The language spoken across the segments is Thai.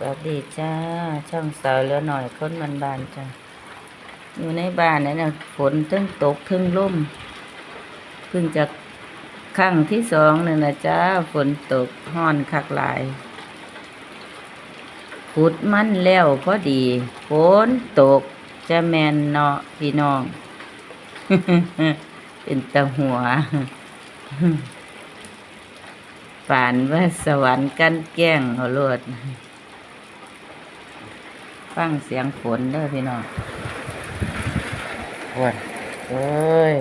สวัสดีจ้า ช่องสาวเหลือหน่อยคนมันบานจ้าอยู่ในบ้านนี่นะฝนทั้งตกทั้งล่มเพิ่งจะครั้งที่สองนี่นะจ้าฝนตกห้อนคักหลายขุดมันแล้วพอดีฝนตกจะแมนเนาะพี่น้อง เป็นตะหัวฝันว่าสวรรค์กันแก้งเอาโลด ฟังเสียงฝนเด้อพี่น้องฝนเอ้ย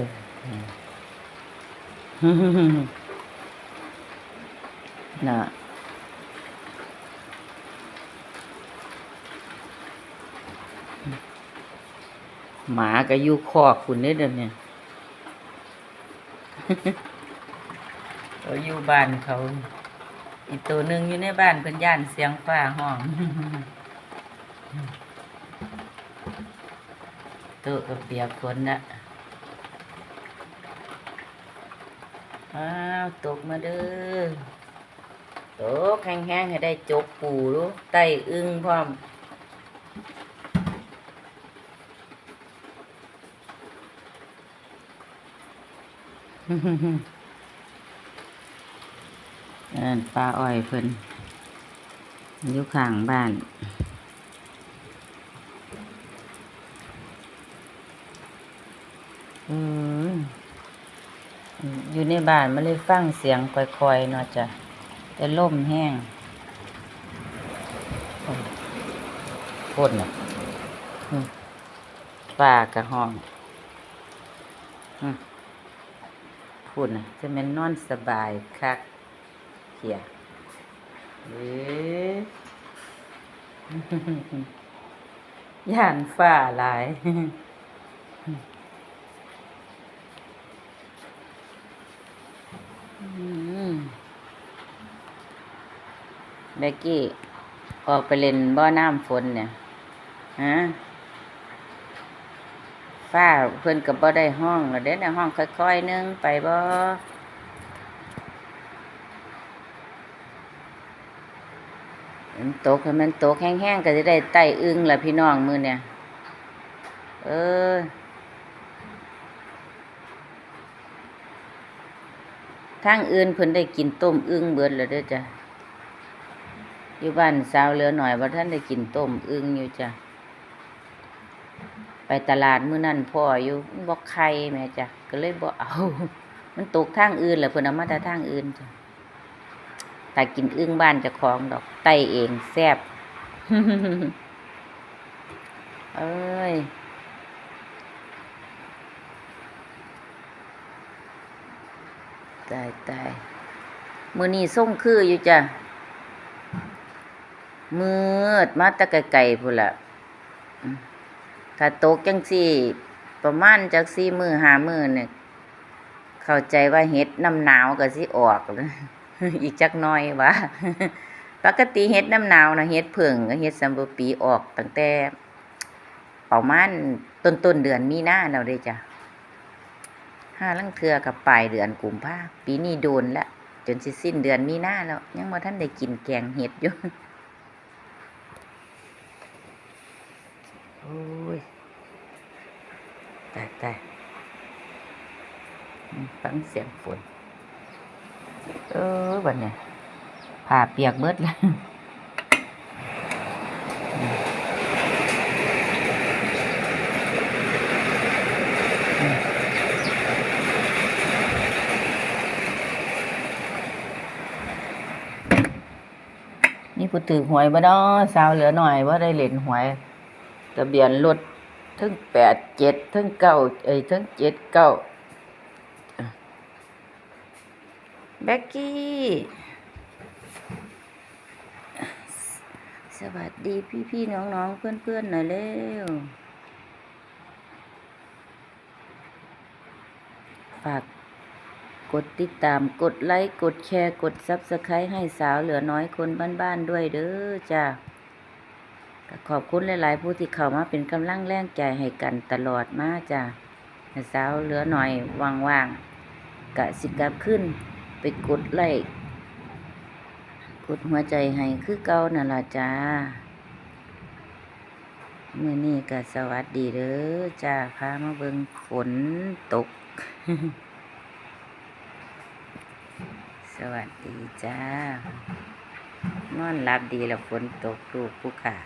น่ะหมาก็อยู่คอกคุณได้อเดิมเนี่ยเขาอยู่บ้านเขา อีกตัวหนึ่งอยู่ในบ้านเพิ่นย่านเสียงฟ้าห้อง ตัวก็เปียกฝนละอ้าวตกมาเด้อตกแห้งๆให้ได้จกปูรู้ไตอึ้งพร้อมนั่นปลาอ้อยเพิ่นอยู่ข้างบ้าน อืมอยู่ในบ้านมันเลยฟังเสียงค่อยๆเนาะจ้ะแต่ล่มแห้งโอ้ยพ่นน่ะปลากระห้องอืมพูดนะจะแม่นนอนสบายคักเขียเอ๊ย่านฟ้าหลาย อืม เบกกี้ ออกไปเล่นบ่อน้ำฝนเนี่ย ฮะฟ้าเพิ่อนกับบ่ได้ห้องแล้วเด้ในห้องค่อยๆนึงไปบ่มันตกให้มันตกแห้งๆก็จะได้ไต่อึ้งละพี่น้องมือเนี่ย เออ ทางอื่นเพิ่นได้กินต้มอึ้งเบิดแล้วเด้อจ้ะอยู่บ้านสาวเหลือหน่อยว่าท่านได้กินต้มอึ้งอยู่จ้ะไปตลาดมื้อนั้นพ่ออยู่มันบ่ไข่แม่จ้ะก็เลยบ่เอา มันตกทางอื่นแหละเพิ่นเอามาแต่ทางอื่นจ้ะแต่กินอึ้งบ้านเจ้าของดอกไตเองแซ่บเอ้ย ตายตายมือนี้ส่งคืออยู่จ้ะมืดมาตะไกลๆพุ่นละถ้าตกจังซี่ประมาณจักสี่มือหามือเนี่ยเข้าใจว่าเห็ดน้ำหนาวก็สิออกอีกจักน่อยวะปกติเห็ดน้ำหนาวนะเห็ดเผิงกับเห็ดสัมบปีออกตั้งแต่ประมาณต้นต้นเดือนมีหน้าแล้วเด้จ้ะ ห้าลังเทือกับปลายเดือนกุมภาปีนี้โดนแล้วจนสิสิ้นเดือนมีนาแล้ว ยังบ่ทันได้กินแกงเห็ดอยู่โอ้ยตายตายฟังเสียงฝน เออบัดเนี่ยผ่าเปียกเบิดแล้ว ผู้ถือหวยบ่เนาะสาวเหลือหน่อยว่าได้เล่นหวยทะเบียนรถทั้งแปดเจ็ดทั้งเก้าเอ้ทั้งเจ็ดเก้าแบ็กกี้ สวัสดีพี่พี่ๆน้องๆเพื่อนๆหน่อยเร็ว ฝาก กดติดตามกดไลค์ กดแชร์ กดซับสไครต์ให้สาวเหลือน้อยคนบ้านๆด้วยเด้อจ้าขอบคุณหลายๆ ผู้ที่เข้ามาเป็นกำลังแรงใจให้กันตลอดมาจ้าสาวเหลือหน่อยว่างๆกะสิกลับขึ้น ไปกดไลค์กดหัวใจให้คือเก่านั่นล่ะจ้ามื้อนี้ก็สวัสดีเด้อจ้าพามาเบิงฝนตก สวัสดีจ้า นอนหลับดีแล้วฝนตกลูกผู้ขา